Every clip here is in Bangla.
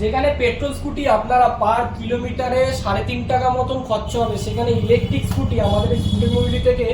যেখানে পেট্রোল স্কুটি আপনারা পার কিলোমিটারে সাড়ে তিন টাকা মতন খরচা হবে সেখানে ইলেকট্রিক স্কুটি আমাদের স্কুটি মোবিলিটি থেকে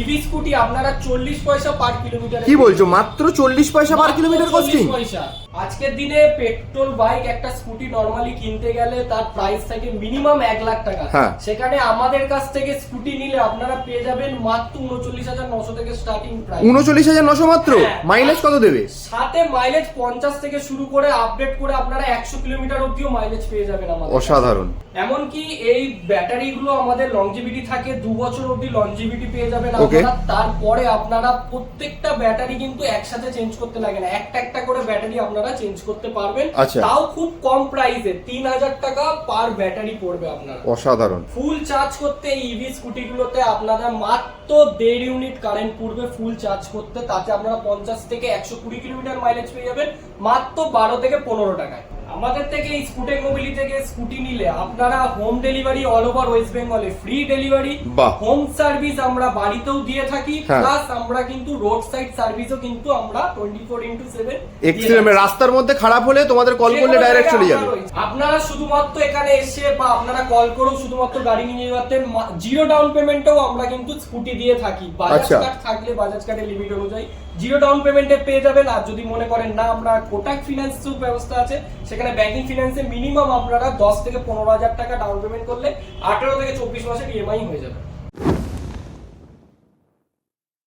ইভি স্কুটি আপনারা চল্লিশ পয়সা পার কিলোমিটার কি বলছো? মাত্র চল্লিশ পয়সা পার কিলোমিটার কস্টিং পয়সা। আজকের দিনে পেট্রোল বাইক একটা স্কুটি নরমালি কিনতে গেলে তার প্রাইস থাকে মিনিমাম এক লাখ টাকা। হ্যাঁ। সেখানে আমাদের কাছ থেকে স্কুটি নিলে আপনারা পেয়ে যাবেন মাত্র উনচল্লিশ হাজার নশো থেকে স্টার্টিং প্রাইস উনচল্লিশ হাজার নশো মাত্র? হ্যাঁ। মাইলেজ কত দেবে? সাথে মাইলেজ পঞ্চাশ থেকে শুরু করে আপডেট করে আপনারা একশো কিলোমিটার অব্দিও মাইলেজ পেয়ে যাবেন আমাদের অসাধারণ। এমনকি এই ব্যাটারিগুলো আমাদের লংজিভিটি থাকে দু বছর অব্দি লংজিভিটি পেয়ে যাবেন. আপনারা তারপরে আপনারা প্রত্যেকটা ব্যাটারি কিন্তু একসাথে চেঞ্জ করতে লাগে না। একটা একটা করে ব্যাটারি আপনারা চেঞ্জ করতে পারবেন। আচ্ছা। তাও খুব কম প্রাইসে তিন হাজার টাকা পার ব্যাটারি পড়বে আপনারা। অসাধারণ। ফুল চার্জ করতে ইভি স্কুটি গুলোতে আপনারা মাত্র দেড় ইউনিট কারেন্ট পড়বে ফুল চার্জ করতে। তাতে আপনারা পঞ্চাশ থেকে একশো কুড়ি কিলোমিটার মাইলেজ পেয়ে যাবেন। মাত্র বারো থেকে পনেরো টাকায়। আমাদের থেকে এই স্কুটেক মোবিলি থেকে স্কুটি নিলে আপনারা home delivery all over West বেঙ্গলে ফ্রি ডেলিভারি হোম সার্ভিস আমরা বাড়িতেও দিয়ে থাকি হ্যাঁ। প্লাস আমরা কিন্তু রোড সাইড সার্ভিসও কিন্তু আমরা twenty four into seven excellent রাস্তার মধ্যে খারাপ হলে তোমাদের কল করলে ডাইরেক্ট চলে যাবে। আপনারা শুধুমাত্র এখানে এসে বা আপনারা কল করেও শুধুমাত্র গাড়ি নিয়ে যেতে জিরো ডাউন পেমেন্টেও আমরা কিন্তু স্কুটি দিয়ে থাকি। বাজাজ আচ্ছা। কার্ড থাকলে বাজাজ কার্ডের লিমিট অনুযায়ী জিরো ডাউন পেমেন্টে পেয়ে যাবেন। আর যদি মনে করেন না আমরা কোটাক ফিনান্স ব্যবস্থা আছে সেখানে ব্যাংকিং ফিনান্সে মিনিমাম আপনারা দশ থেকে পনেরো হাজার টাকা ডাউন পেমেন্ট করলে আঠেরো থেকে চব্বিশ মাসের ইএমআই হয়ে যাবে।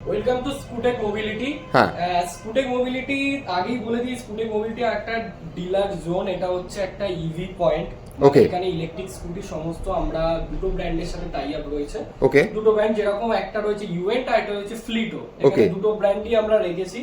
Welcome to Scootech Mobility. Scootech Mobility আগেই বলে দিই স্কুটেক মোবিলিটি একটা ডিলার জোন এটা হচ্ছে একটা ইভি পয়েন্ট Okay. এখানে ইলেকট্রিক স্কুটি সমস্ত আমরা দুটো ব্র্যান্ডের সাথে টাই আপ রয়েছে ওকে দুটো ব্র্যান্ড যেরকম একটা রয়েছে ইউএন্ট আর একটা রয়েছে ফ্লিটো. এখানে দুটো ব্র্যান্ডই আমরা রেখেছি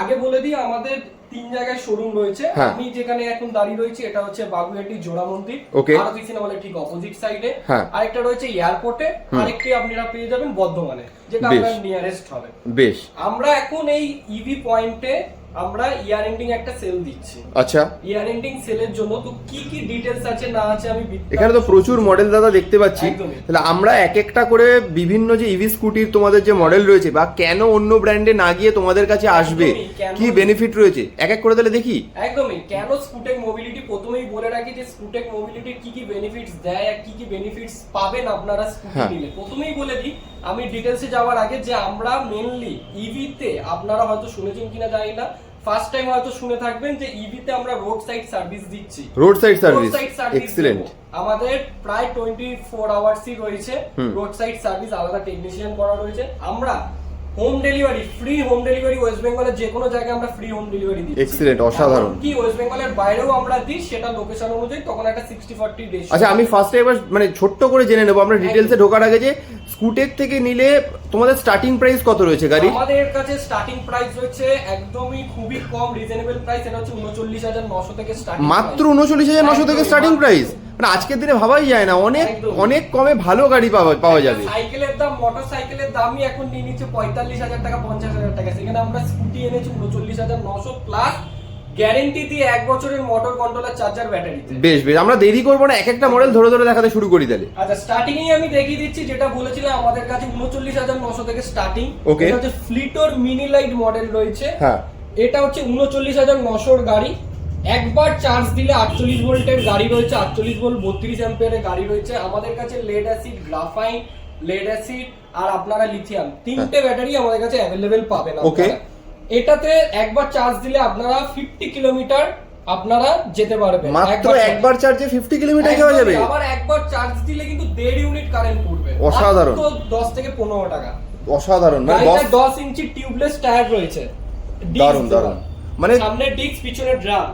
আগে বলে দিই আমাদের তিন জায়গায় শোরুম রয়েছে হ্যাঁ। আমি যেখানে এখন দাঁড়িয়ে রয়েছি এটা হচ্ছে বাগুইহাটি জোড়া মন্দির. আরতি সিনেমালের ঠিক অপোজিট সাইডে হ্যাঁ। আরেকটা রয়েছে এয়ারপোর্টে। আরেকটি আপনারা পেয়ে যাবেন বর্ধমানে যেটা আপনার নিয়ারেস্ট হবে বেশ আমরা এখন এই ইভি পয়েন্টে আমরা ইয়ার এন্ডিং একটা সেল দিচ্ছি। আচ্ছা। ইয়ার এন্ডিং সেলের জন্য তো কি কি ডিটেলস আছে না আছে আমি এখানে তো প্রচুর মডেল দাদা দেখতে পাচ্ছি। তাহলে আমরা এক একটা করে বিভিন্ন যে ইভি স্কুটির তোমাদের যে মডেল রয়েছে বা কেন অন্য ব্র্যান্ডে না গিয়ে তোমাদের কাছে আসবে কি বেনিফিট রয়েছে? এক এক করে তাহলে দেখি। একদমই কেন স্কুটেক মোবিলিটি প্রথমেই বলে রাখি যে স্কুটেক মোবিলিটির কি কি বেনিফিটস দেয় আর কি কি বেনিফিটস পাবেন আপনারা স্কুটি হ্যাঁ। নিলে প্রথমেই বলে দিই আমি ডিটেলসে যাওয়ার আগে যে আমরা মেনলি ইভিতে আপনারা হয়তো শুনেছেন কিনা জানি না ফার্স্ট টাইম হয়তো শুনে থাকবেন যে ইভিতে আমরা রোড সাইড সার্ভিস দিচ্ছি রোড সাইড সার্ভিস এক্সিলেন্ট আমাদের প্রায় টোয়েন্টি ফোর আওয়ার্সই রয়েছে। রোড সাইড সার্ভিস আলাদা টেকনিশিয়ান করা রয়েছে। আমরা home delivery free home delivery West বেঙ্গলের যে কোনো জায়গায় আমরা ফ্রি হোম ডেলিভারি দিই Excellent, অসাধারণ। কি ওয়েস্ট বেঙ্গলের বাইরেও আমরা দিই সেটা লোকেশন অনুযায়ী তখন একটা সিক্সটি ফর্টি রেশিও আচ্ছা আমি ফার্স্টে এবার মানে ছোট্ট করে জেনে নেব। আমরা ডিটেলসে ঢোকার আগে যে স্কুটেক থেকে নিলে তোমাদের স্টার্টিং প্রাইস কত রয়েছে গাড়ি আমাদের কাছে স্টার্টিং প্রাইস রয়েছে একদমই খুবই কম রিজনেবল প্রাইস এটা হচ্ছে উনচল্লিশ হাজার নশো থেকে স্টার্টিং মাত্র উনচল্লিশ হাজার নশো থেকে স্টার্টিং প্রাইস মানে আজকের দিনে ভাবাই যায় না অনেক অনেক কমে ভালো গাড়ি পাওয়া পাওয়া যাবে। সাইকেলের দাম মোটর সাইকেলের দামই এখন নিয়ে নিচ্ছে পঁয়তাল্লিশ হাজার টাকা পঞ্চাশ হাজার টাকা। সেখানে আমরা স্কুটি এনেছি উনচল্লিশ হাজার নশো প্লাস গ্যারেন্টি দিয়ে এক বছরের মোটর কন্ট্রোলার চার্জার ব্যাটারিতে বেশ বেশ আমরা দেরি করব না এক একটা মডেল ধরে ধরে দেখাতে শুরু করি তাহলে। আচ্ছা স্টার্টিং এ আমি দেখিয়ে দিচ্ছি যেটা বলেছিলাম আমাদের কাছে উনচল্লিশ হাজার নশো থেকে স্টার্টিং Okay. এটা হচ্ছে ফ্লিটোর মিনি লাইট মডেল রয়েছে। হ্যাঁ। এটা হচ্ছে উনচল্লিশ হাজার নশোর গাড়ি। একবার চার্জ দিলে আটচল্লিশ ভোল্টের গাড়ি রয়েছে আটচল্লিশ ভোল্ট বত্রিশ অ্যাম্পিয়ারের গাড়ি রয়েছে। আমাদের কাছে lead acid graphene lead acid আর আপনারা লিথিয়াম তিনটে ব্যাটারি আমাদের কাছে অ্যাভেলেবেল পাবেন হ্যাঁ। এটাতে একবার চার্জ দিলে আপনারা ফিফটি কিলোমিটার আপনারা যেতে পারবেন। মাত্র একবার চার্জে ফিফটি কিলোমিটার যাওয়া যাবে? আবার একবার চার্জ দিলে কিন্তু দেড় ইউনিট কারেন্ট পড়বে অসাধারণ। দশ থেকে পনেরো টাকা। অসাধারণ মানে গাড়িটা দশ দশ ইঞ্চি টিউবলেস টায়ার রয়েছে। দারুণ দারুণ। মানে সামনে ডিস্ক পিছনে ড্রাম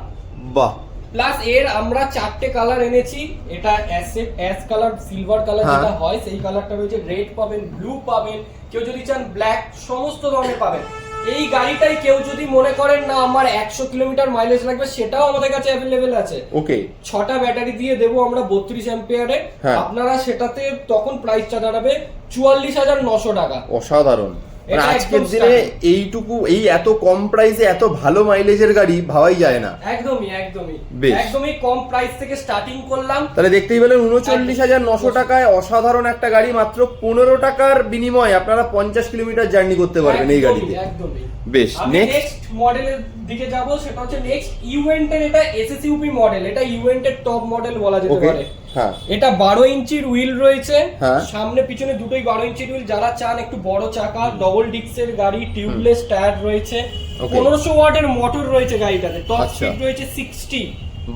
বাহ। প্লাস এর আমরা চারটে কালার এনেছি। এটা অ্যাসেট অ্যাশ কালার সিলভার কালার। যেটা হয় সেই কালারটা রয়েছে। রেড পাবেন ব্লু পাবেন। কেউ যদি চান ব্ল্যাক সমস্ত ধরনের পাবেন। এই গাড়িটাই কেউ যদি মনে করেন না আমার একশো কিলোমিটার মাইলেজ লাগবে সেটাও আমাদের কাছে অ্যাভেলেবেল আছে। ওকে। ছটা ব্যাটারি দিয়ে দেবো আমরা বত্রিশ অ্যাম্পিয়ারে। আপনারা সেটাতে তখন প্রাইসটা দাঁড়াবে চুয়াল্লিশ হাজার নশো টাকা। অসাধারণ। আজকের দিনে এইটুকু এই এত কম প্রাইসে এত ভালো মাইলেজের গাড়ি ভাবাই যায় না। একদমই একদমই। একদমই কম প্রাইস থেকে স্টার্টিং করলাম। তাহলে দেখতেই পেলেন উনচল্লিশ হাজার নশো টাকায় অসাধারণ একটা গাড়ি মাত্র পনেরো টাকার বিনিময়ে আপনারা পঞ্চাশ কিলোমিটার জার্নি করতে পারবেন এই গাড়িতে। বেশ নেক্সট মডেলের দিকে যাব সেটা হচ্ছে নেক্সট ইউএন্টের এটা এসএসইউপি মডেল এটা ইউএন্টের টপ মডেল বলা যেতে পারে। এটা বারো ইঞ্চির হুইল রয়েছে। হ্যাঁ। সামনে পিছনে দুটোই বারো ইঞ্চির হুইল। যারা চান একটু বড় চাকা ডবল ডিস্কের গাড়ি টিউবলেস টায়ার রয়েছে। পনেরোশো ওয়াটের মোটর রয়েছে গাড়িটাতে। টপ আচ্ছা। স্পিড রয়েছে সিক্সটি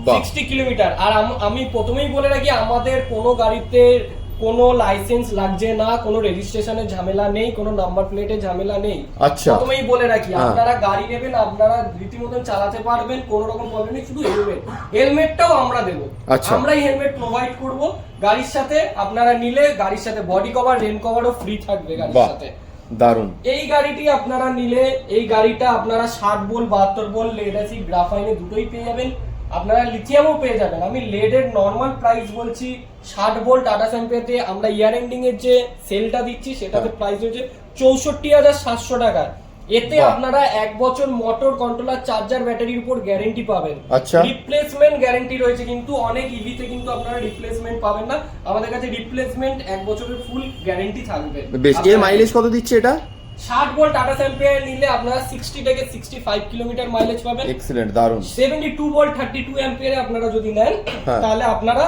সিক্সটি কিলোমিটার আর আমি প্রথমেই বলে রাখি আমাদের কোনো গাড়িতে কোনো লাইসেন্স লাগছে না কোনো রেজিস্ট্রেশনের ঝামেলা নেই কোনো নাম্বার প্লেটের ঝামেলা নেই। আচ্ছা। প্রথমেই বলে রাখি হ্যাঁ। আপনারা গাড়ি নেবেন আপনারা রীতিমতন চালাতে পারবেন কোনো রকম প্রবলেম নেই শুধু হেলমেট হেলমেটটাও আমরা দেবো। আচ্ছা। আমরাই হেলমেট প্রোভাইড করব। গাড়ির সাথে আপনারা নিলে গাড়ির সাথে বডি কভার রেন কভারও ফ্রি থাকবে গাড়ির সাথে। দারুণ। এই গাড়িটি আপনারা নিলে এই গাড়িটা আপনারা ষাট বল বাহাত্তর বল লেড অ্যাসিড গ্রাফাইনে দুটোই পেয়ে যাবেন। আপনারা লিথিয়ামও পেয়ে যাবেন। আমি লেডের নর্মাল প্রাইস বলছি ষাট বল টাটা স্যাম্পেতে আমরা ইয়ার এন্ডিং এর যে সেলটা দিচ্ছি সেটাতে হ্যাঁ। প্রাইস হচ্ছে চৌষট্টি হাজার সাতশো টাকা। এতে আপনারা এক বছর মোটর কন্ট্রোলার চার্জার ব্যাটারির উপর গ্যারেন্টি পাবেন। আচ্ছা। রিপ্লেসমেন্ট গ্যারেন্টি রয়েছে কিন্তু অনেক ইভিতে কিন্তু আপনারা রিপ্লেসমেন্ট পাবেন না। আমাদের কাছে রিপ্লেসমেন্ট এক বছরের ফুল গ্যারেন্টি থাকবে। বেশ এর মাইলেজ কত দিচ্ছে এটা? ষাট ভোল্ট টাটা স্যাম্পিয়ার নিলে আপনারা সিক্সটি থেকে সিক্সটি ফাইভ কিলোমিটার মাইলেজ পাবেন। এক্সিলেন্ট দারুণ seventy two volt thirty two অ্যাম্পিয়ারে আপনারা যদি নেন হ্যাঁ। তাহলে আপনারা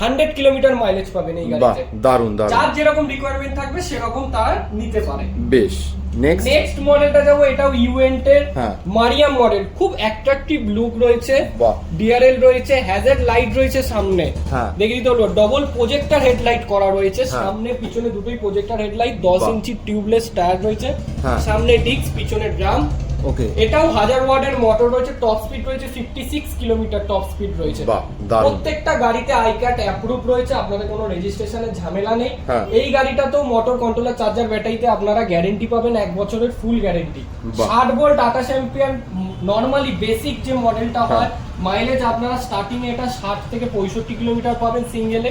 হান্ড্রেড কিলোমিটার মাইলেজ পাবেন এই গাড়িতে। দারুণ দারুণ যার যেরকম রিকোয়ারমেন্ট থাকবে সেরকম তার নিতে পারে। বেশ। নেক্সট নেক্সট মডেলটা যাব এটাও ইউএন্টের এর মারিয়াম মডেল খুব অ্যাট্রাকটিভ লুক রয়েছে। ডিআরএল রয়েছে হ্যাজার্ড লাইট রয়েছে সামনে দেখলি দেখি তো ডবল প্রজেক্টর হেডলাইট করা রয়েছে হ্যাঁ। সামনে পিছনে দুটোই প্রজেক্টর হেডলাইট দশ ইঞ্চি টিউবলেস টায়ার রয়েছে হ্যাঁ। সামনে ডিস্ক পিছনে ড্রাম ওকে এটাও হাজার ওয়াটের মোটর রয়েছে টপ স্পিড রয়েছে fifty six kilometre top speed রয়েছে প্রত্যেকটা গাড়িতে আই কার্ড অ্যাপ্রুভ রয়েছে আপনাদের কোনো রেজিস্ট্রেশনের ঝামেলা নেই হ্যাঁ। এই গাড়িটাতেও মোটর কন্ট্রোলার চার্জার ব্যাটারিতে আপনারা গ্যারেন্টি পাবেন এক বছরের ফুল গ্যারেন্টি। ষাট volt Tata champion normally basic যে মডেলটা হ্যাঁ। মাইলেজ আপনারা স্টার্টিং এটা ষাট থেকে পঁয়ষট্টি কিলোমিটার পাবেন সিঙ্গেলে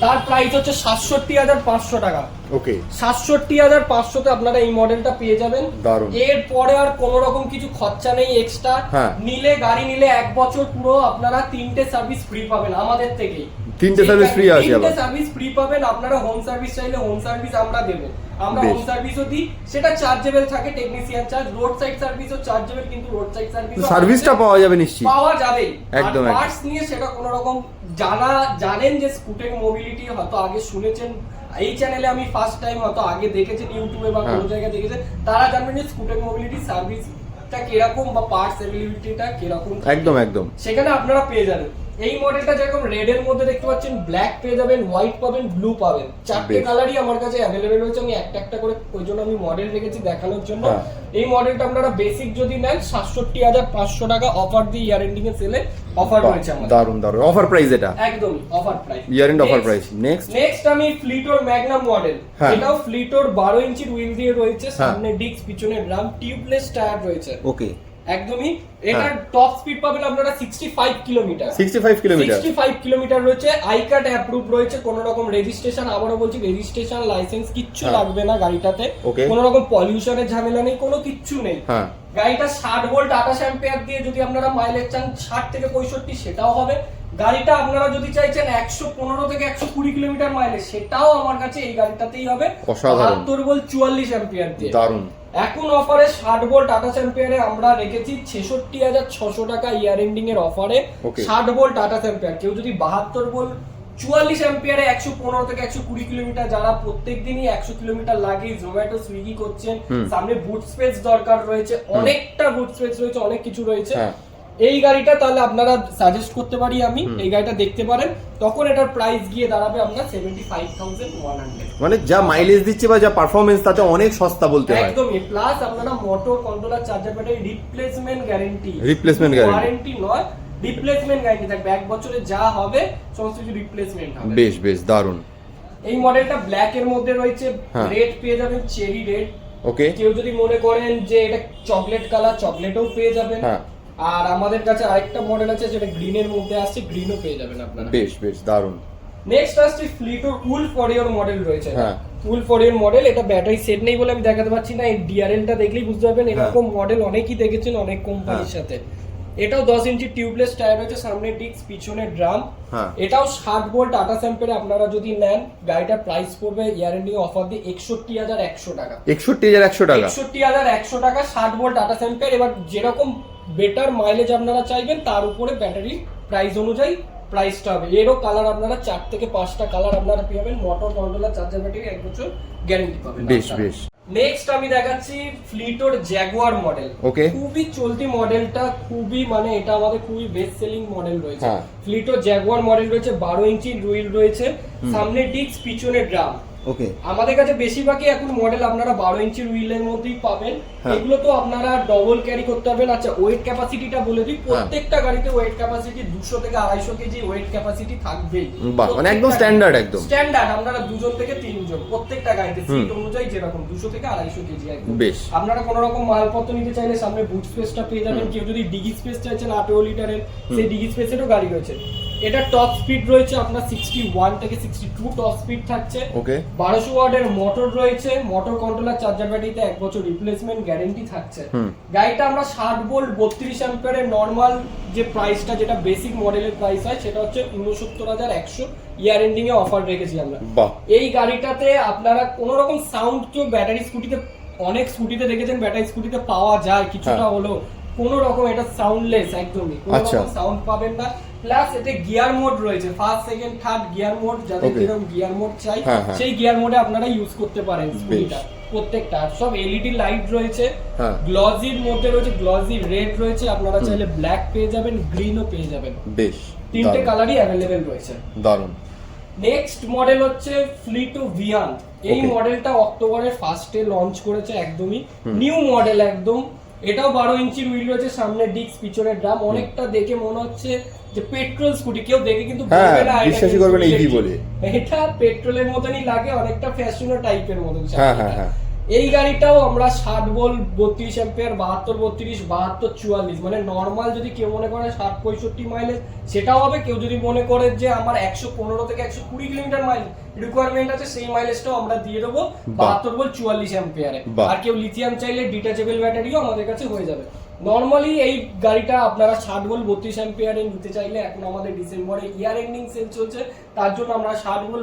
তার প্রাইস হচ্ছে সাতষট্টি হাজার পাঁচশো টাকা। ওকে। সাতষট্টি হাজার পাঁচশোতে আপনারা এই মডেলটা পেয়ে যাবেন। এরপরে এর পরে আর কোনো রকম কিছু খরচা নেই এক্সট্রা হ্যাঁ। নিলে গাড়ি নিলে এক বছর পুরো আপনারা তিনটে সার্ভিস ফ্রি পাবেন আমাদের থেকেই তিনটে service free আছে তিনটে আবার। সার্ভিস ফ্রি পাবেন আপনারা হোম সার্ভিস চাইলে হোম সার্ভিস আমরা দেবো। আমরা হোম সার্ভিসও দিই সেটা চার্জেবল থাকে টেকনিশিয়ান চার্জ রোড সাইড সার্ভিসও চার্জেবল কিন্তু রোড সাইড সার্ভিস সার্ভিসটা পাওয়া যাবে নিশ্চিত। পাওয়া যাবে একদম। পার্টস নিয়ে সেটা কোনো রকম যারা জানেন যে স্কুটের মোবিলিটি হয়তো আগে শুনেছেন এই চ্যানেলে আমি ফার্স্ট টাইম হয়তো আগে দেখেছেন ইউটিউবে বা কোনো হ্যাঁ। জায়গায় দেখেছেন তারা জানবেন যে স্কুটের মোবিলিটি সার্ভিসটা কীরকম বা পার্টস অ্যাভেলেবিলিটিটা কীরকম একদম একদম। সেখানে আপনারা পেয়ে যাবেন। এই মডেলটা যেরকম রেড এর মধ্যে দেখতে পাচ্ছেন ব্ল্যাক পেয়ে যাবেন হোয়াইট পাবেন ব্লু পাবেন। চারটে কালারই আমার কাছে অ্যাভেলেবেল রয়েছে। আমি একটা একটা করে ওই জন্য আমি মডেল রেখেছি দেখানোর জন্য। হ্যাঁ। এই মডেলটা আপনারা বেসিক যদি নেন সাতষট্টি হাজার পাঁচশো টাকা অফার দিয়ে ইয়ার এন্ডিং এ সেলে অফার রয়েছে আমাদের। দারুণ দারুণ। অফার প্রাইস এটা? একদমই offer price year end offer price next next আমি ফ্লিটোর ম্যাগনাম মডেল। এটাও ফ্লিটোর বারো ইঞ্চির হুইল দিয়ে রয়েছে। হ্যাঁ। সামনে ডিস্ক পিছনে ড্রাম টিউবলেস টায়ার রয়েছে। ওকে একদমই। এটার টপ স্পিড পাবেন আপনারা sixty five kilometre sixty five kilometre sixty five kilometre রয়েছে আই কার্ড অ্যাপ্রুভ রয়েছে কোনো রকম রেজিস্ট্রেশন আবারও বলছি রেজিস্ট্রেশন লাইসেন্স কিচ্ছু হ্যাঁ। লাগবে না গাড়িটাতে. কোনো রকম পলিউশনের ঝামেলা নেই কোনো কিচ্ছু নেই। হ্যাঁ। গাড়িটা ষাট ভোল্ট টাটা শ্যাম্পিয়ার দিয়ে যদি আপনারা মাইলেজ চান ষাট থেকে পঁয়ষট্টি সেটাও হবে। গাড়িটা আপনারা যদি চাইছেন একশো পনেরো থেকে একশো কুড়ি কিলোমিটার মাইলেজ সেটাও আমার কাছে এই গাড়িটাতেই হবে। অসাধারণ। বাহাত্তর ভোল্ট চুয়াল্লিশ অ্যাম্পিয়ার দিয়ে। দারুণ। এখন অফারে ষাট ভোল্ট টাটা চ্যাম্পিয়নে আমরা রেখেছি ছেষট্টি হাজার ছশো টাকা ইয়ার এন্ডিং এর অফারে ষাট ভোল্ট টাটা চ্যাম্পিয়ন কেউ যদি বাহাত্তর ভোল্ট চুয়াল্লিশ অ্যাম্পিয়ারে একশো পনেরো থেকে একশো কুড়ি কিলোমিটার যারা প্রত্যেক দিনই একশো কিলোমিটার লাগে জোম্যাটো সুইগি করছেন সামনে বুট স্পেস দরকার রয়েছে অনেকটা বুট স্পেস রয়েছে অনেক কিছু রয়েছে। হ্যাঁ। এই গাড়িটা তাহলে আপনারা সাজেস্ট করতে পারি আমি এই গাড়িটা দেখতে পারেন। তখন এটার প্রাইস গিয়ে দাঁড়াবে আপনার seventy five thousand one hundred মানে যা মাইলেজ দিচ্ছে বা যা পারফরমেন্স তাতে অনেক সস্তা বলতে হয়। একদমই প্লাস আপনারা motor controller charger battery replacement guarantee guarantee। Warranty নয় রিপ্লেসমেন্ট গ্যারেন্টি থাকবে। এক বছরে যা হবে সমস্ত কিছু রিপ্লেসমেন্ট হবে। বেশ বেশ দারুণ। এই মডেলটা ব্ল্যাক এর মধ্যে রয়েছে। হ্যাঁ। রেড পেয়ে যাবেন চেরি রেড ওকে কেউ যদি মনে করেন যে এটা চকলেট কালার চকলেটও পেয়ে যাবেন। হ্যাঁ। আর আমাদের কাছে আরেকটা মডেল আছে যেটা গ্রিন এর মধ্যে আসছে গ্রিনও পেয়ে যাবেন আপনারা। বেশ বেশ দারুণ। নেক্সট আসছে ফ্লিটোর উল ফরিয়র মডেল রয়েছে। হ্যাঁ। ফুল ফোরের মডেল এটা ব্যাটারি সেট নেই বলে আমি দেখাতে পারছি না এই ডিআরএলটা দেখলেই বুঝতে পারবেন এরকম মডেল অনেকই দেখেছেন অনেক কোম্পানির হ্যাঁ। সাথে। এটাও দশ ইঞ্চি টিউবলেস টায়ার রয়েছে সামনে ডিস্ক পিছনে ড্রাম হ্যাঁ। এটাও ষাট ভোল্ট টাটা স্যাম্পের আপনারা যদি নেন গাড়িটার প্রাইস পড়বে ইয়ার এন্ডিং অফার দিয়ে একষট্টি হাজার একশো টাকা। একষট্টি হাজার একশো টাকা। একষট্টি হাজার একশো টাকা ষাট ভোল্ট টাটা স্যাম্পের এবার যেরকম বেটার মাইলেজ আপনারা চাইবেন তার উপরে ব্যাটারি প্রাইস অনুযায়ী প্রাইসটা হবে। এরও কালার আপনারা চার থেকে পাঁচটা কালার আপনারা পেয়ে যাবেন মোটর কন্ট্রোলার চার্জার ব্যাটারি এক বছর গ্যারেন্টি পাবেন বেশ বেশ। নেক্সট আমি দেখাচ্ছি ফ্লিটোর জ্যাগুয়ার মডেল Okay. খুবই চলতি মডেলটা খুবই মানে এটা আমাদের খুবই বেস্ট সেলিং মডেল রয়েছে। ফ্লিটোর জ্যাগুয়ার মডেল রয়েছে বারো ইঞ্চি রুইল রয়েছে। সামনে ডিস্ক পিছনে ড্রাম ওকে আমাদের কাছে বেশিরভাগই এখন মডেল আপনারা বারো ইঞ্চি হুইলের মধ্যেই পাবেন। হ্যাঁ। এগুলো তো আপনারা ডবল ক্যারি করতে পারবেন। আচ্ছা ওয়েট ক্যাপাসিটিটা বলে দিই। প্রত্যেকটা গাড়িতে ওয়েট ক্যাপাসিটি দুশো থেকে আড়াইশো কেজি ওয়েট ক্যাপাসিটি থাকবেই। বাহ, মানে একদম স্ট্যান্ডার্ড একদম। স্ট্যান্ডার্ড আপনারা দুজন থেকে তিনজন প্রত্যেকটা গাড়িতে সিট অনুযায়ী যেরকম দুশো থেকে আড়াইশো কেজি একদম। বেশ। আপনারা কোনো রকম মালপত্র নিতে চাইলে সামনে বুট স্পেসটা পেয়ে যাবেন। কেউ যদি ডিগি স্পেস চাইছেন আঠেরো লিটারের সেই ডিগি স্পেসেরও গাড়ি রয়েছে। এটা টপ স্পিড রয়েছে আপনার সিক্সটি ওয়ান থেকে সিক্সটি টু টপ স্পিড থাকছে। ওকে বারোশো ওয়ার্ডের মোটর রয়েছে মোটর কন্ট্রোলার চার্জার ব্যাটারিতে এক বছর রিপ্লেসমেন্ট গ্যারেন্টি থাকছে। গাড়িটা আমরা ষাট ভোল্ট বত্রিশ অ্যাম্পিয়ারের নর্মাল যে প্রাইসটা যেটা বেসিক মডেলের প্রাইস হয় সেটা হচ্ছে উনসত্তর হাজার একশো ইয়ার এন্ডিং এ অফার রেখেছি আমরা। এই গাড়িটাতে আপনারা কোন রকম সাউন্ড তো ব্যাটারি স্কুটিতে অনেক স্কুটিতে দেখেছেন ব্যাটারি স্কুটিতে পাওয়া যায় কিছুটা হলো হলেও। কোন রকম এটা সাউন্ডলেস একদমই। কোন আচ্ছা। রকম সাউন্ড পাবেন না। প্লাস এতে গিয়ার মোড রয়েছে। First second third gear mode যাদের. যেরকম গিয়ার মোড চাই হ্যাঁ, হ্যাঁ। সেই গিয়ার মোডে আপনারা ইউজ করতে পারেন স্কুটিটা প্রত্যেকটা। সব এলইডি লাইট রয়েছে। হ্যাঁ। গ্লজির মধ্যে রয়েছে গ্লজি রেড রয়েছে। আপনারা চাইলে ব্ল্যাক পেয়ে যাবেন গ্রিনও পেয়ে যাবেন। বেশ। তিনটে কালারই অ্যাভেলেবেল রয়েছে। দারুণ। নেক্সট মডেল হচ্ছে ফ্লিটো ভিয়ান এই মডেলটা অক্টোবরের ফার্স্টে লঞ্চ করেছে একদমই। নিউ মডেল একদম। এটাও বারো ইঞ্চির হুইল রয়েছে সামনে ডিস্ক পিছনের ড্রাম অনেকটা দেখে মনে হচ্ছে যে পেট্রোল স্কুটি কেউ দেখে কিন্তু হ্যাঁ, এটা বিশ্বাসই করবে না ইভি বলে। এটা পেট্রোলের মতনই লাগে অনেকটা ফ্যাশনো টাইপের মতন হ্যাঁ, হ্যাঁ, হ্যাঁ। এই গাড়িটাও আমরা ষাট বল বত্রিশ অ্যাম্পিয়ার বাহাত্তর বত্রিশ বাহাত্তর চুয়াল্লিশ মানে নর্মাল যদি কেউ মনে করে ষাট পঁয়ষট্টি মাইলেজ সেটাও হবে। কেউ যদি মনে করে যে আমার একশো পনেরো থেকে একশো কুড়ি কিলোমিটার মাইল রিকোয়ারমেন্ট আছে সেই মাইলেজটাও আমরা দিয়ে দেবো বাহাত্তর বল চুয়াল্লিশ অ্যাম্পিয়ারে আর কেউ লিথিয়াম চাইলে ডিটাচেবল ব্যাটারিও আমাদের কাছে হয়ে যাবে। নর্মালি এই গাড়িটা আপনারা ষাট বল বত্রিশ অ্যাম্পিয়ারে নিতে চাইলে এখন আমাদের ডিসেম্বরে ইয়ার এন্ডিং সেল চলছে। তার জন্য আমরা ষাট বল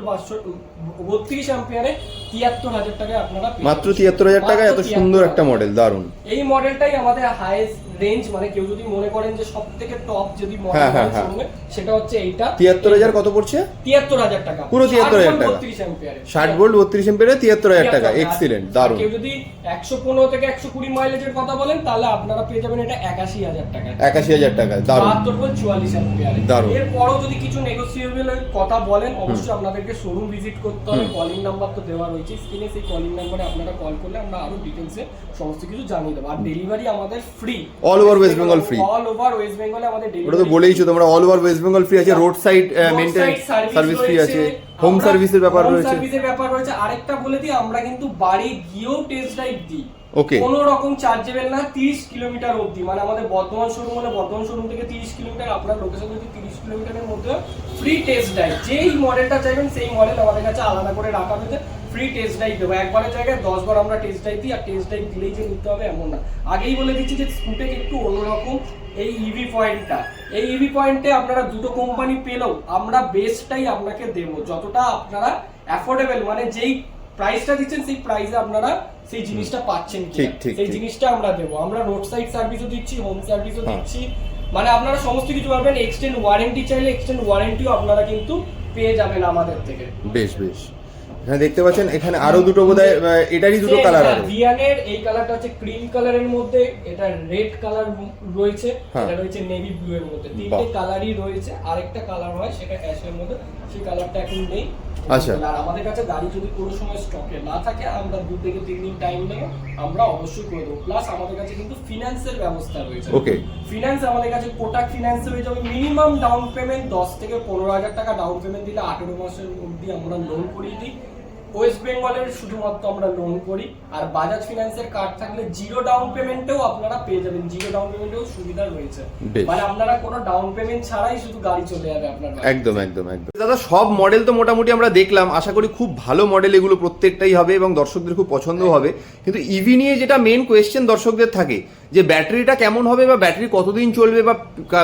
বত্রিশ অ্যাম্পিয়ারে তিয়াত্তর হাজার টাকায় আপনারা মাত্র তিয়াত্তর হাজার টাকা এত সুন্দর একটা মডেল দারুণ এই মডেলটাই আমাদের হাইয়েস্ট রেঞ্জ মানে কেউ যদি মনে করেন যে সব থেকে টপ যদি মডেল হ্যাঁ, হ্যাঁ, হ্যাঁ। সেটা হচ্ছে এইটা। তিয়াত্তর হাজার কত পড়ছে? তিয়াত্তর হাজার টাকা। পুরো 73,000 টাকা। বত্রিশ ভোল্ট বত্রিশ এম্পিয়ারে তিয়াত্তর হাজার টাকা। এক্সিলেন্ট দারুণ। কেউ যদি একশো পনেরো থেকে একশো কুড়ি মাইলেজের কথা বলেন তাহলে আপনারা পেয়ে যাবেন এটা একাশি হাজার টাকা। একাশি হাজার টাকা দারুণ। বাহাত্তর বল চুয়াল্লিশ অ্যাম্পিয়ারে দারুণ। এরপরও যদি কিছু নেগোসিয়েবল কথা বলেন অবশ্যই আপনাদেরকে শোরুম ভিজিট করতে হবে। কলিং নাম্বার তো দেওয়া রয়েছে। স্ক্রিনে সেই কলিং নাম্বারে আপনারা কল করলে আমরা আরও ডিটেলসে সমস্ত কিছু জানিয়ে দেবো। আর ডেলিভারি আমাদের free All over West Bengal free all over West বেঙ্গলে আমাদের ওটা তো বলেইছো তোমরা all over West Bengal free আছে road side maintenance service free আছে হোম সার্ভিসের ব্যাপার রয়েছে। সার্ভিসের ব্যাপার রয়েছে। আরেকটা বলে দিই আমরা কিন্তু বাড়ি গিয়েও টেস্ট ড্রাইভ দিই। Okay. কোনো রকম চার্জেবল না 30 কিলোমিটার অবধি। মানে আমাদের বর্ধমান শোরুম হলে বর্ধমান শোরুম থেকে 30 কিলোমিটার, আপনার লোকেশন যদি 30 কিলোমিটারের মধ্যে ফ্রি টেস্ট ড্রাইভ যেই মডেলটা চাইবেন, সেই মডেল আমাদের কাছে আলাদা করে রাখা হয়েছে ফ্রি টেস্ট ড্রাইভ দেবো। একবারের জায়গায় দশ বার আমরা টেস্ট ড্রাইভ দিই, আর টেস্ট ড্রাইভ দিলেই যে নিতে হবে এমন না। আগেই বলে দিচ্ছি যে স্কুটেক একটু অন্যরকম। এই ইভি পয়েন্টটা এই ইভি পয়েন্টে আপনারা দুটো কোম্পানি পেলেও আমরা বেস্টটাই আপনাকে দেবো। যতটা আপনারা অ্যাফোর্ডেবল মানে যেই প্রাইসটা দিচ্ছেন সেই প্রাইসে আপনারা সেই জিনিসটা পাচ্ছেন কি সেই জিনিসটা আমরা দেবো। আমরা রোড সাইড সার্ভিসও দিচ্ছি হোম সার্ভিসও হ্যাঁ। দিচ্ছি। মানে আপনারা সমস্ত কিছু পাবেন এক্সটেন্ড ওয়ারেন্টি চাইলে এক্সটেন্ড ওয়ারেন্টিও আপনারা কিন্তু পেয়ে যাবেন আমাদের থেকে। বেশ বেশ। এখানে দেখতে পাচ্ছেন এখানে আরও দুটো বোধহয় এটারই দুটো কালার হ্যাঁ, আছে ভিয়ানের এই কালারটা হচ্ছে ক্রিম কালারের মধ্যে এটা রেড কালার রয়েছে হ্যাঁ। এটা রয়েছে নেভি ব্লু এর মধ্যে। তিনটে কালারই রয়েছে আরেকটা কালার হয় সেটা অ্যাশের মধ্যে সেই কালারটা এখন নেই। আচ্ছা। আর আমাদের কাছে গাড়ি যদি কোনো সময় স্টকে না থাকে আমরা দু থেকে তিন দিন টাইম নেব আমরা অবশ্যই করে দেবো। প্লাস আমাদের কাছে কিন্তু ফিনান্সের ব্যবস্থা রয়েছে। Okay. ফিনান্স আমাদের কাছে কোটাক ফিনান্স হয়ে যাবে। মিনিমাম ডাউন পেমেন্ট দশ থেকে পনেরো হাজার টাকা। ডাউন পেমেন্ট দিলে আঠেরো মাসের অবধি আমরা লোন করিয়ে দিই। ওয়েস্ট বেঙ্গলের শুধুমাত্র আমরা লোন করি। আর বাজাজ ফিনান্সের কার্ড থাকলে জিরো ডাউন পেমেন্টেও আপনারা পেয়ে যাবেন। জিরো ডাউন পেমেন্টেও সুবিধা রয়েছে। মানে আপনারা কোনো ডাউন পেমেন্ট ছাড়াই শুধু গাড়ি চলে যাবে আপনার একদম একদম একদম। দাদা সব মডেল তো মোটামুটি আমরা দেখলাম। আশা করি খুব ভালো মডেল এগুলো প্রত্যেকটাই হবে এবং দর্শকদের খুব পছন্দও হবে। কিন্তু ইভি নিয়ে যেটা মেন কোয়েশ্চেন দর্শকদের থাকে যে ব্যাটারিটা কেমন হবে বা ব্যাটারি কতদিন চলবে বা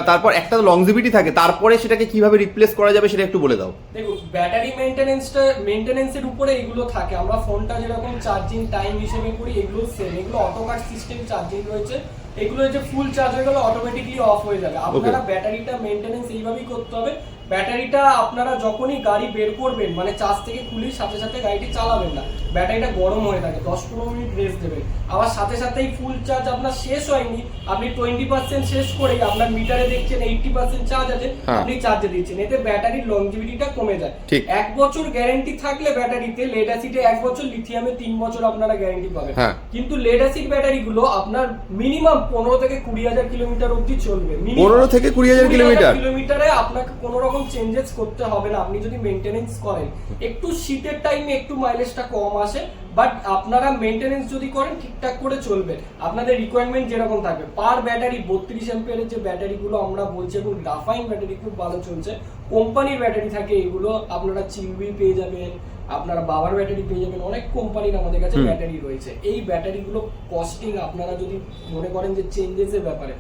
তারপর একটা লংজিভিটি থাকে তারপরে সেটাকে কীভাবে রিপ্লেস করা যাবে সেটা একটু বলে দাও। দেখো ব্যাটারি মেনটেনেন্সটা মেনটেনেন্সের উপরে এগুলো থাকে। আমরা ফোনটা যেরকম চার্জিং টাইম হিসেবে করি এগুলো সেম এগুলো অটোকাট সিস্টেম চার্জিং রয়েছে। এগুলো যে ফুল চার্জ হয়ে গেলে অটোমেটিকলি অফ হয়ে যাবে। আপনারা ব্যাটারিটা মেনটেনেন্স এইভাবেই করতে হবে ব্যাটারিটা আপনারা যখনই গাড়ি বের করবেন মানে চার্জ থেকে খুলেই সাথে সাথে গাড়িটি চালাবেন না। ব্যাটারিটা গরম হয়ে থাকে দশ পনেরো মিনিট রেস্ট দেবেন। আবার সাথে সাথেই ফুল চার্জ আপনার শেষ হয়নি আপনি টোয়েন্টি পার্সেন্ট শেষ করেই আপনার মিটারে দেখছেন এইটটি পার্সেন্ট চার্জ আছে হ্যাঁ। আপনি চার্জে দিচ্ছেন এতে ব্যাটারির লংজিভিটিটা কমে যায়। এক বছর গ্যারেন্টি থাকলে ব্যাটারিতে লেড অ্যাসিডে এক বছর লিথিয়ামে তিন বছর আপনারা গ্যারেন্টি পাবেন। হ্যাঁ। কিন্তু লেড অ্যাসিড ব্যাটারি গুলো আপনার মিনিমাম পনেরো থেকে কুড়ি হাজার কিলোমিটার অব্দি চলবে। পনেরো থেকে কুড়ি হাজার কিলোমিটার? কিলোমিটারে আপনাকে কোনো রকম চেঞ্জেস করতে হবে না। আপনি যদি মেনটেনেন্স করেন, একটু শীতের টাইমে একটু মাইলেজটা কম আসে বাট আপনারা মেনটেনেন্স যদি করেন, ঠিকঠাক করে চলবে। আপনাদের রিকোয়ারমেন্ট যেরকম থাকবে। পার ব্যাটারি বত্রিশ এম্পিয়ারের যে ব্যাটারিগুলো আমরা বলছি, এবং গ্রাফাইন ব্যাটারি খুব ভালো চলছে কোম্পানির ব্যাটারি থাকে, এগুলো আপনারা চিলবি পেয়ে যাবেন আপনারা বাবার ব্যাটারি পেয়ে যাবেন। অনেক কোম্পানির আমাদের কাছে ব্যাটারি রয়েছে। এই ব্যাটারিগুলো কস্টিং আপনারা যদি মনে করেন যে চেঞ্জেস এর ব্যাপারে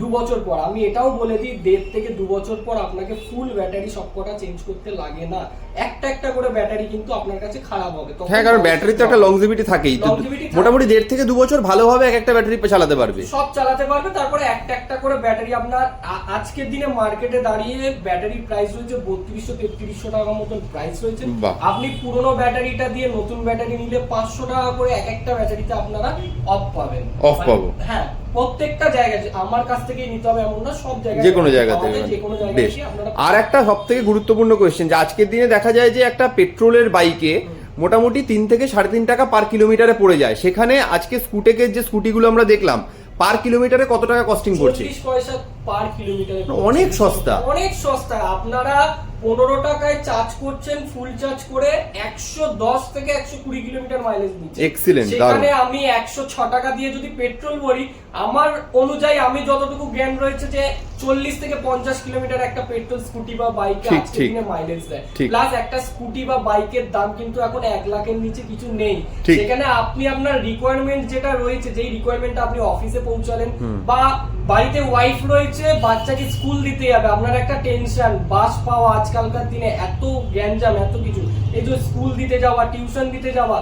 দু বছর পর আমি এটাও বলে দিই দেড় থেকে দু বছর পর আপনাকে ফুল ব্যাটারি সবকটা চেঞ্জ করতে লাগে না। একটা একটা করে ব্যাটারি কিন্তু আপনার কাছে খারাপ হবে। তখন হ্যাঁ কারণ ব্যাটারি তো একটা লংজিভিটি থাকেই। তো মোটামুটি দেড় থেকে দু বছর ভালোভাবে এক একটা ব্যাটারি চালাতে পারবে। সব চালাতে পারবে তারপরে একটা একটা করে ব্যাটারি আপনার আজকের দিনে মার্কেটে দাঁড়িয়ে ব্যাটারি প্রাইস রয়েছে বত্রিশশো তেত্রিশশো টাকার মতন প্রাইস রয়েছে। আপনি পুরোনো ব্যাটারিটা দিয়ে নতুন ব্যাটারি নিলে পাঁচশো টাকা করে এক একটা ব্যাটারিতে আপনারা অফ পাবেন। অফ মানে- পাবো। হ্যাঁ প্রত্যেকটা জায়গায় আমার কাছ থেকেই নিতে হবে এমন না সব জায়গায় যে কোনো জায়গা থেকে যে কোনো বেশ। আর একটা সব থেকে গুরুত্বপূর্ণ কোয়েশ্চেন যে আজকের দিনে দেখা যায় যে একটা পেট্রোলের বাইকে মোটামুটি তিন থেকে সাড়ে তিন টাকা পার কিলোমিটারে পড়ে যায়। সেখানে আজকে স্কুটেকের যে স্কুটিগুলো আমরা দেখলাম পার কিলোমিটারে কত টাকা কস্টিং পড়ছে চল্লিশ পয়সা পার কিলোমিটারে অনেক সস্তা। অনেক সস্তা। আপনারা পনেরো টাকায় চার্জ করছেন ফুল চার্জ করে একশো দশ থেকে একশো কুড়ি কিলোমিটার মাইলেজ দিচ্ছে সেখানে আমি একশো ছ টাকা দিয়ে যদি পেট্রোল ভরি আমার অনুযায়ী আমি যতটুকু জ্ঞান রয়েছে যে চল্লিশ থেকে পঞ্চাশ কিলোমিটার একটা পেট্রোল স্কুটি বা বাইকে। দিনে মাইলেজ দেয়। প্লাস একটা স্কুটি বা বাইকের দাম কিন্তু এখন এক লাখের নিচে কিছু নেই। সেখানে আপনি আপনার রিকোয়ারমেন্ট যেটা রয়েছে যেই রিকোয়ারমেন্টটা আপনি অফিসে পৌঁছালেন বা বাড়িতে ওয়াইফ রয়েছে বাচ্চাকে স্কুল দিতে যাবে। আপনার একটা টেনশন বাস পাওয়া আজকালকার দিনে এত গ্যাঞ্জাম এত কিছু। এই যে স্কুল দিতে যাওয়া টিউশন দিতে যাওয়া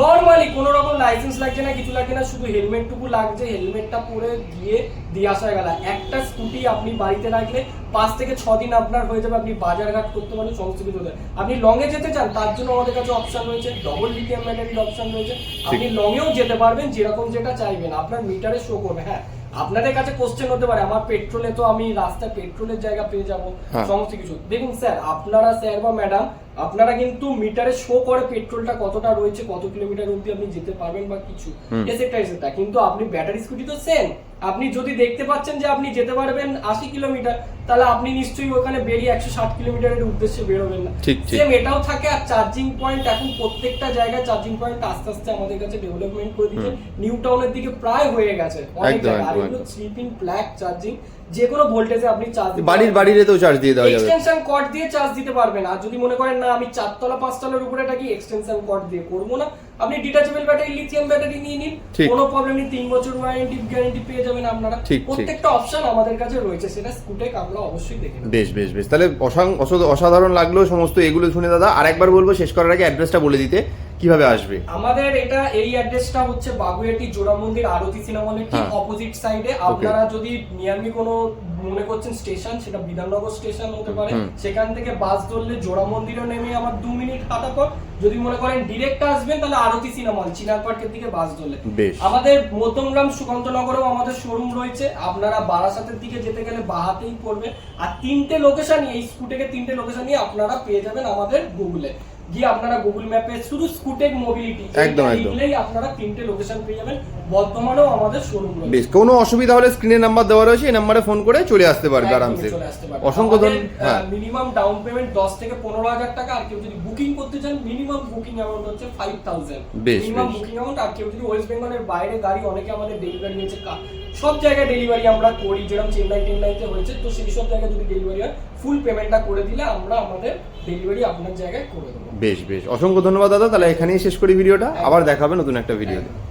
নর্মালি কোনো রকম লাইসেন্স লাগছে না কিছু লাগছে না শুধু হেলমেটটুকু লাগছে হেলমেটটা পরে গিয়ে দিয়ে আসা গেল। একটা স্কুটি আপনি বাড়িতে রাখলে পাঁচ থেকে ছ দিন আপনার হয়ে যাবে আপনি বাজার ঘাট করতে পারেন সমস্ত কিছু হতে আপনি লং এ যেতে চান তার জন্য আমাদের কাছে অপশন রয়েছে ডবল লিথিয়াম ব্যাটারির অপশন রয়েছে। আপনি লং এও যেতে পারবেন যেরকম যেটা চাইবেন। আপনার মিটারে শো করবে হ্যাঁ। আপনাদের কাছে কোশ্চেন হতে পারে আমার পেট্রোলে তো আমি রাস্তায় পেট্রোলের জায়গা পেয়ে যাব হ্যাঁ। সমস্ত কিছু দেখুন স্যার আপনারা স্যার বা ম্যাডাম আপনারা কিন্তু মিটারে শো করে পেট্রোলটা কতটা রয়েছে কত কিলোমিটার অবধি আপনি যেতে পারবেন বা কিছু। হুম। এসেটা এসেটা কিন্তু আপনি ব্যাটারি স্কুটি তো সেম আপনি যদি দেখতে পাচ্ছেন যে আপনি যেতে পারবেন আশি কিলোমিটার তাহলে আপনি নিশ্চয়ই ওখানে বেরিয়ে একশো ষাট কিলোমিটারের উদ্দেশ্যে বেরোবেন না। সেম এটাও থাকে আর চার্জিং পয়েন্ট এখন প্রত্যেকটা জায়গায় চার্জিং পয়েন্ট আস্তে আস্তে আমাদের কাছে ডেভেলপমেন্ট করে দিচ্ছে। নিউ টাউনের দিকে প্রায় হয়ে গেছে। অনেক জায়গায়। আর এগুলো একদম। থ্রি চার্জিং যে কোনো ভোল্টেজে আপনি চার্জ বাড়ির বাড়িতে তো চার্জ দিয়ে দেওয়া যাবে। এক্সটেনশন কর্ড দিয়ে চার্জ দিতে পারবেন। আর যদি মনে করেন না আমি চারতলা পাঁচতলার উপরে এটা কি এক্সটেনশন কর্ড দিয়ে করব না? আপনি ডিটাচেবল ব্যাটারি লিথিয়াম ব্যাটারি নিয়ে নিন। কোনো প্রবলেম নেই তিন বছর ওয়ারেন্টি গ্যারেন্টি পেয়ে যাবেন আপনারা। প্রত্যেকটা অপশন আমাদের কাছে রয়েছে। সেটা স্কুটেক আমরা অবশ্যই দেখে বেশ বেশ বেশ। তাহলে অসাং- অসা- অসাধারণ লাগল সমস্ত এগুলো শুনে দাদা। আরেকবার বলব শেষ করার আগে অ্যাড্রেসটা বলে দিতে। কীভাবে আসবে? আমাদের এটা এই অ্যাড্রেসটা হচ্ছে বাগুয়াটি জোড়া মন্দির আরতি সিনেমা হলের ঠিক হ্যাঁ। অপোজিট সাইডে আপনারা যদি নিয়ারলি কোনো মনে করছেন স্টেশন সেটা বিধাননগর স্টেশন হতে পারে সেখান থেকে বাস ধরলে জোড়া মন্দিরও নেমে আমার দু মিনিট হাঁটা পর যদি মনে করেন ডিরেক্ট আসবেন তাহলে আরতি সিনেমা হল চিনার পার্কের দিকে বাস ধরলে। আমাদের মধ্যমগ্রাম সুকান্তনগরেও আমাদের শোরুম রয়েছে। আপনারা বারাসাতের দিকে যেতে গেলে বাহাতেই পড়বে। আর তিনটে লোকেশন এই স্কুটেকে তিনটে লোকেশন নিয়ে আপনারা পেয়ে যাবেন আমাদের গুগলে গিয়ে আপনারা গুগল ম্যাপে শুধু স্কুটেক মোবিলিটি একদম, একদম। আপনারা তিনটে লোকেশন পেয়ে যাবেন। বর্ধমানেও আমাদের শোরুম রয়েছে। বেশ কোনো অসুবিধা হলে স্ক্রিনে নাম্বার দেওয়া রয়েছে এই নাম্বারে ফোন করে চলে আসতে পারবে আরামসে। অসংখ্য ধন আমাদের, আহ, মিনিমাম ডাউন পেমেন্ট দশ থেকে পনেরো হাজার টাকা আর কেউ যদি বুকিং করতে চান মিনিমাম বুকিং অ্যামাউন্ট হচ্ছে ফাইভ থাউজেন্ড বেশ, মিনিমাম বুকিং অ্যামাউন্ট আর কেউ যদি ওয়েস্ট বেঙ্গলের বাইরে গাড়ি অনেকে আমাদের ডেলিভারি হয়েছে সব জায়গায় ডেলিভারি আমরা করি যেরকম চেন্নাই টেন্নাইতে হয়েছে তো সেই সব জায়গায় যদি ডেলিভারি হয় ফুল পেমেন্টটা করে দিলে আমরা আমাদের ডেলিভারি আপনার জায়গায় করে দেবো। বেশ বেশ। অসংখ্য ধন্যবাদ দাদা, তাহলে এখানেই শেষ করি ভিডিওটা। আবার দেখাবে নতুন একটা ভিডিওতে।